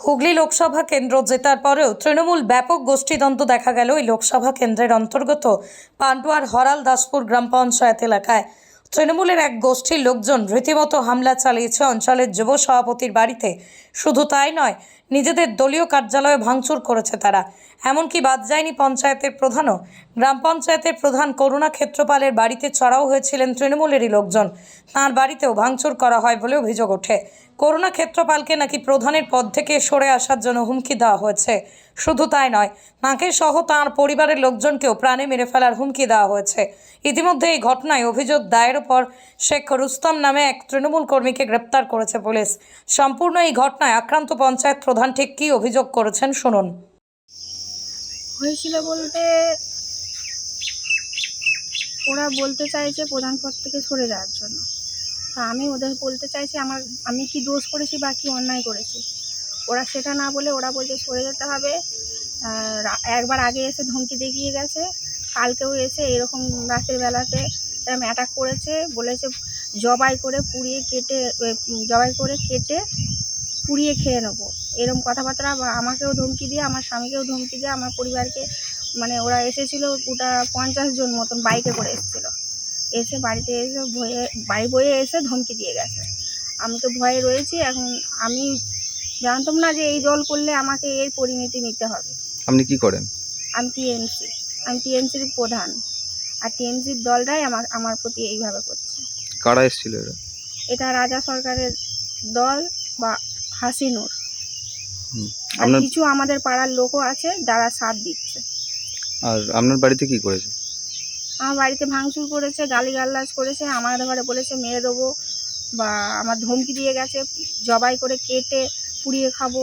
হুগলি লোকসভা কেন্দ্র জেতার পরেও তৃণমূল ব্যাপক গোষ্ঠীদ্বন্দ্ব দেখা গেল এই লোকসভা কেন্দ্রের অন্তর্গত পান্ডুয়ার হরাল দাসপুর গ্রাম পঞ্চায়েত এলাকায়। তৃণমূলের এক গোষ্ঠীর লোকজন রীতিমতো হামলা চালিয়েছে অঞ্চলের যুব সভাপতির বাড়িতে। শুধু তাই নয়, নিজেদের দলীয় কার্যালয়ে ভাঙচুর করেছে তারা। এমনকি বাদ যায়নি পঞ্চায়েতের প্রধানও। গ্রাম পঞ্চায়েতের প্রধান করুণা ক্ষেত্রপালের বাড়িতে চড়াও হয়েছিলেন তৃণমূলেরই লোকজন। তাঁর বাড়িতেও ভাঙচুর করা হয় বলে অভিযোগ ওঠে। করুণা ক্ষেত্রপালকে নাকি প্রধানের পদ থেকে সরে আসার জন্য হুমকি দেওয়া হয়েছে। শুধু তাই নয়, তাঁকে সহ তাঁর পরিবারের লোকজনকেও প্রাণে মেরে ফেলার হুমকি দেওয়া হয়েছে। ইতিমধ্যে এই ঘটনায় অভিযোগ দায়ের ওপর শেখ রুস্তম নামে এক তৃণমূল কর্মীকে গ্রেপ্তার করেছে পুলিশ। সম্পূর্ণ এই ঘটনায় আক্রান্ত পঞ্চায়েত প্রধান ঠিক কী অভিযোগ করেছেন শুনুন। হয়েছিল বলতে ওরা বলতে চাইছে প্রধান পদ থেকে সরে যাওয়ার জন্য। তা আমি ওদের বলতে চাইছি, আমার, আমি কি দোষ করেছি বা কি অন্যায় করেছি? ওরা সেটা না বলে ওরা বলছে সরে যেতে হবে। একবার আগে এসে ধমকি দেখিয়ে গেছে। কালকেও এসে এরকম রাতের বেলাতে অ্যাটাক করেছে, বলেছে জবাই করে পুড়িয়ে কেটে জবাই করে কেটে পুড়িয়ে খেয়ে নেব। এরকম কথাবার্তা আমাকেও ধমকি দিয়ে আমার স্বামীকেও ধমকি দিয়ে আমার পরিবারকে মানে ওরা এসেছিল ওটা পঞ্চাশ জন মতন বাইকে করে এসেছিল। এসে বাড়িতে এসে ভয়ে বাড়ি বয়ে এসে ধমকি দিয়ে গেছে। আমি তো ভয়ে রয়েছি এখন আমি জানতাম না যে এই দল করলে আমাকে এর পরিণতি নিতে হবে। আপনি কি করেন? আমি টিএমসি আমি টিএমসির প্রধান। আর টিএমসির দলটাই আমার আমার প্রতি এইভাবে করছে। কারা এসেছিল এরা? এটা রাজা সরকারের দল হাসিনুর। আর আপনার কিছু আমাদের পাড়ার লোকও আছে যারা সাথ দিচ্ছে। আর আপনার বাড়িতে কি করেছে? আমার বাড়িতে ভাঙচুর করেছে গালিগালাজ করেছে আমার ঘরে বলেছে মেরে দেবো বা আমার ধমকি দিয়ে গেছে জবাই করে কেটে পুড়িয়ে খাব।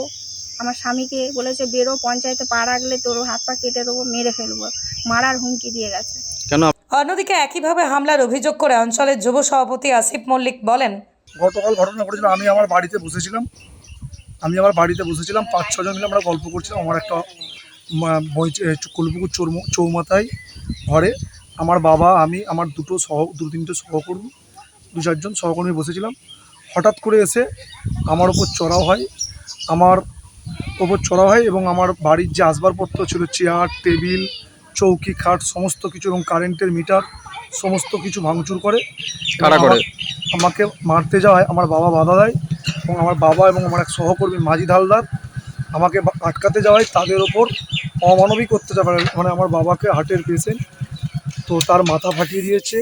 আমার স্বামীকে বলেছে বেরো পঞ্চায়েতে পা রাখলে তোর হাত পা কেটে দেবো মেরে ফেলব। মারার হুমকি দিয়ে গেছে। কেন অন্যদিকে একইভাবে হামলার অভিযোগ করে অঞ্চলের যুব সভাপতি আসিফ মল্লিক বলেন গতকাল ঘটনা ঘটেছিল আমি আমার বাড়িতে বসেছিলাম। আমি আমার বাড়িতে বসেছিলাম পাঁচ ছজন মিলে আমরা গল্প করছিলাম। আমার একটা বই কুলপুকুর চৌম চৌমাথায় ঘরে। আমার বাবা আমি আমার দুটো সহ দু তিনটে সহকর্মী দু চারজন সহকর্মী বসেছিলাম। হঠাৎ করে এসে আমার ওপর চড়াও হয়। আমার ওপর চড়াও হয় এবং আমার বাড়ির যে আসবাবপত্র ছিল চেয়ার টেবিল চৌকি খাট সমস্ত কিছু এবং কারেন্টের মিটার সমস্ত কিছু ভাঙচুর করে? আমাকে মারতে যাওয়ায় আমার বাবা বাধা দেয়। এবং আমার বাবা এবং আমার এক সহকর্মী মাঝি ধালদার আমাকে আটকাতে যাওয়ায় তাদের ওপর অমানবিক অত্যাচার। মানে আমার বাবাকে হার্টের পেশেন্ট। তো তার মাথা ফাটিয়ে দিয়েছে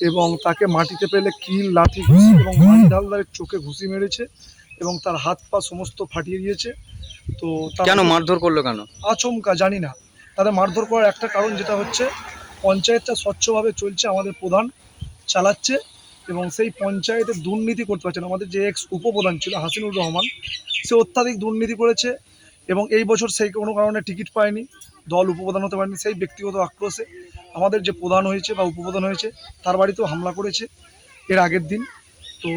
এবং তাকে মাটিতে পেলে কিল লাঠি ঘুষি এবং মাঝি ধালদারের চোখে ঘুষি মেরেছে এবং তার হাত পা সমস্ত ফাটিয়ে দিয়েছে। তো তার- কেন মারধর করল কেন? আচমকা জানি না। তাদের মারধর করার একটা কারণ যেটা হচ্ছে পঞ্চায়েতটা স্বচ্ছভাবে চলছে আমাদের প্রধান চালাচ্ছে। এবং সেই পঞ্চায়েতে দুর্নীতি করতে পারছে না। আমাদের যে এক্স উপপ্রধান ছিল, হাসিনুর রহমান, সে অত্যাধিক দুর্নীতি করেছে এবং এই বছর সেই কোনো কারণে টিকিট পায়নি, দল উপপ্রধান হতে পারেনি, সেই ব্যক্তিগত আক্রোশে আমাদের যে প্রধান হয়েছে বা উপপ্রধান হয়েছে, তার বাড়িতেও হামলা করেছে এর আগের দিন। তো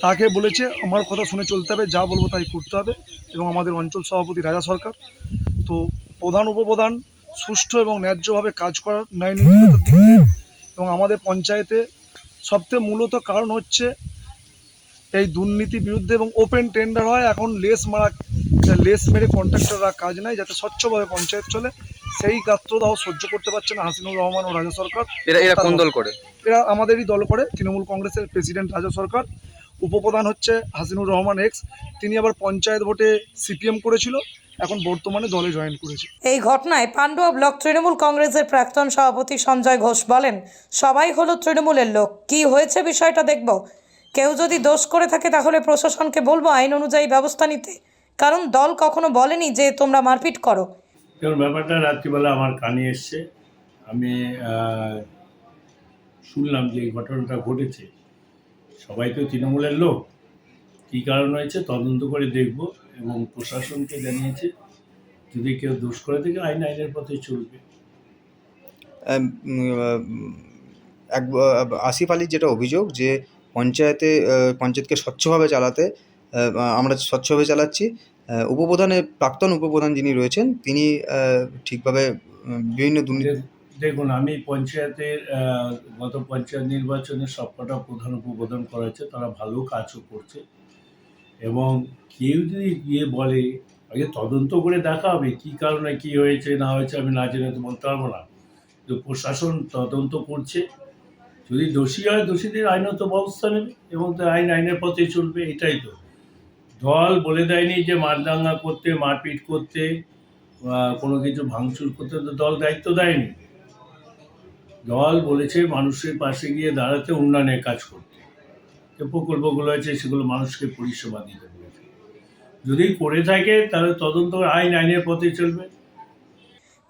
তাকে বলেছে, আমার কথা শুনে চলতে হবে, যা বলব তাই করতে হবে। এবং আমাদের অঞ্চল সভাপতি রাজা সরকার। তো প্রধান উপপ্রধান সুষ্ঠু এবং ন্যায্যভাবে কাজ করার ন্যায় এবং আমাদের পঞ্চায়েতে সবথেকে মূলত কারণ হচ্ছে এই দুর্নীতি বিরুদ্ধে এবং ওপেন টেন্ডার হয়। এখন লেস মারা লেস মেরে কন্ট্রাক্টররা কাজ নেয় যাতে স্বচ্ছভাবে পঞ্চায়েত চলে। সেই গাত্রদাহ সহ্য করতে পারছে না হাসিনুর রহমান ও রাজা সরকার। এরা এরা কোন দল করে? এরা আমাদেরই দল করে তৃণমূল কংগ্রেসের প্রেসিডেন্ট রাজা সরকার। উপপ্রধান হচ্ছে হাসিনুর রহমান এক্স তিনি আবার পঞ্চায়েত ভোটে সিপিএম করেছিল। এখন বর্তমানে দলে জয়েন করেছে। এই ঘটনায় পান্ডুয়া ব্লক তৃণমূল কংগ্রেসের প্রাক্তন সভাপতি সঞ্জয় ঘোষ বলেন সবাই হলো তৃণমূলের লোক কি হয়েছে বিষয়টা দেখব। কেউ যদি দোষ করে থাকে তাহলে প্রশাসনকে বলব আইন অনুযায়ী ব্যবস্থা নিতে কারণ দল কখনো বলেনি যে তোমরা মারপিট করো। ব্যাপারটা রাত্রিবেলা আমার কানে এসছে। আমি শুনলাম যে এই ঘটনাটা ঘটেছে। সবাই তো তৃণমূলের লোক কী কারণ হয়েছে তদন্ত করে দেখব। এবং প্রশাসনকে জানিয়েছে যদি কেউ দোষ করে থাকে আইন আইনের পথে চলবে। এক আসিফ আলীর যেটা অভিযোগ যে পঞ্চায়েতে পঞ্চায়েতকে স্বচ্ছভাবে চালাতে আমরা স্বচ্ছভাবে চালাচ্ছি উপপ্রধানের প্রাক্তন উপপ্রধান যিনি রয়েছেন তিনি ঠিকভাবে বিভিন্ন দুর্নীতি দেখুন আমি পঞ্চায়েতের গত পঞ্চায়েত নির্বাচনে সবকটা প্রধান উপপ্রধান করা হয়েছে তারা ভালো কাজও করছে। এবং কেউ যদি গিয়ে বলে, আগে তদন্ত করে দেখা হবে, কী কারণে, কী হয়েছে, না হয়েছে, আমি না জেনে তো বলতে পারব না। তো প্রশাসন তদন্ত করছে। যদি দোষী হয়, দোষীদের আইনত ব্যবস্থা নেবে এবং তো আইন, আইনের পথে চলবে, এটাই তো। দল বলে দেয়নি যে মারদাঙ্গা করতে, মারপিট করতে কোনো কিছু ভাঙচুর করতে তো দল দায়িত্ব দেয়নি। দল বলেছে মানুষের পাশে গিয়ে দাঁড়াতে উন্নয়নের কাজ করতে। যে প্রকল্পগুলো আছে সেগুলো মানুষকে পরিষেবা দিতে বলেছে। যদি করে থাকে তাহলে তদন্ত আইন আইনের পথে চলবে।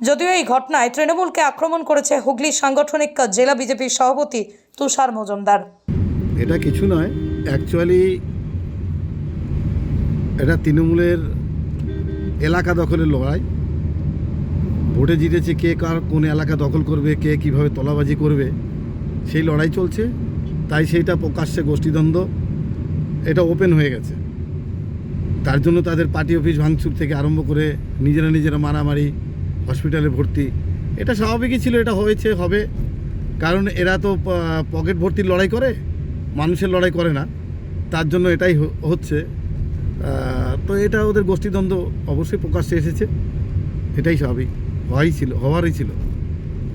যদিও এই ঘটনায় তৃণমূলকে আক্রমণ করেছে হুগলি সাংগঠনিক জেলা বিজেপির সভাপতি তুষার মজুমদার। এটা কিছু নয় অ্যাকচুয়ালি এটা তৃণমূলের এলাকা দখলের লড়াই। ভোটে জিতেছে কে কার কোন এলাকা দখল করবে কে কীভাবে তলাবাজি করবে সেই লড়াই চলছে। তাই সেইটা প্রকাশ্যে গোষ্ঠীদ্বন্দ্ব, এটা ওপেন হয়ে গেছে। তার জন্য তাদের পার্টি অফিস ভাঙচুর থেকে আরম্ভ করে নিজেরা নিজেরা মারামারি হসপিটালে ভর্তি, এটা স্বাভাবিকই ছিল, এটা হয়েছে, হবে। কারণ এরা তো পকেট ভর্তির লড়াই করে, মানুষের লড়াই করে না। তার জন্য এটাই হচ্ছে। তো এটা ওদের গোষ্ঠীদ্বন্দ্ব অবশ্যই প্রকাশ্যে এসেছে। এটাই স্বাভাবিক হওয়াই ছিল, হওয়ারই ছিল।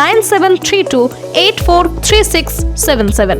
nine seven three two eight four three six seven seven